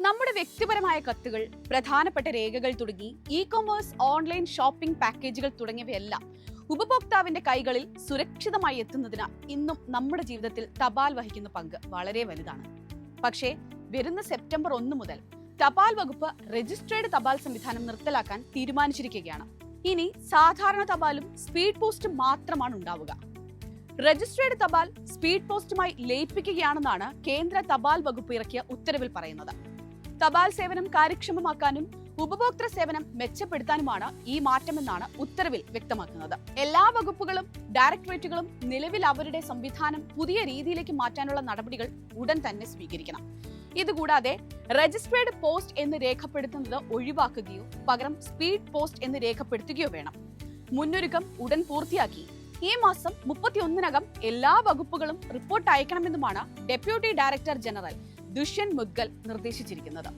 നമ്മുടെ വ്യക്തിപരമായ കത്തുകൾ പ്രധാനപ്പെട്ട രേഖകൾ തുടങ്ങി ഇ കൊമേഴ്സ് ഓൺലൈൻ ഷോപ്പിംഗ് പാക്കേജുകൾ തുടങ്ങിയവയെല്ലാം ഉപഭോക്താവിന്റെ കൈകളിൽ സുരക്ഷിതമായി എത്തുന്നതിന് ഇന്നും നമ്മുടെ ജീവിതത്തിൽ തപാൽ വഹിക്കുന്ന പങ്ക്. വളരെ വലുതാണ്. പക്ഷേ വരുന്ന സെപ്റ്റംബർ ഒന്ന് മുതൽ തപാൽ വകുപ്പ് രജിസ്ട്രേഡ് തപാൽ സംവിധാനം നിർത്തലാക്കാൻ തീരുമാനിച്ചിരിക്കുകയാണ്. ഇനി സാധാരണ തപാലും സ്പീഡ് പോസ്റ്റും മാത്രമാണ് ഉണ്ടാവുക. രജിസ്ട്രേഡ് തപാൽ സ്പീഡ് പോസ്റ്റുമായി ലയിപ്പിക്കുകയാണെന്നാണ് കേന്ദ്ര തപാൽ വകുപ്പ് ഇറക്കിയ ഉത്തരവിൽ പറയുന്നത്. തപാൽ സേവനം കാര്യക്ഷമമാക്കാനും ഉപഭോക്തൃ സേവനം മെച്ചപ്പെടുത്താനുമാണ് ഈ മാറ്റമെന്നാണ് ഉത്തരവിൽ വ്യക്തമാക്കുന്നത്. എല്ലാ വകുപ്പുകളും ഡയറക്ടറേറ്റുകളും നിലവിൽ അവരുടെ സംവിധാനം പുതിയ രീതിയിലേക്ക് മാറ്റാനുള്ള നടപടികൾ ഉടൻ തന്നെ സ്വീകരിക്കണം. ഇതുകൂടാതെ രജിസ്ട്രേഡ് പോസ്റ്റ് എന്ന് രേഖപ്പെടുത്തുന്നത് ഒഴിവാക്കുകയോ പകരം സ്പീഡ് പോസ്റ്റ് എന്ന് രേഖപ്പെടുത്തുകയോ വേണം. മുന്നൊരുക്കം ഉടൻ പൂർത്തിയാക്കി. ഈ മാസം മുപ്പത്തിയൊന്നിനകം എല്ലാ വകുപ്പുകളും report അയക്കണമെന്നുമാണ് deputy director general Dushyant Mudgal നിർദ്ദേശിച്ചിരിക്കുന്നത്.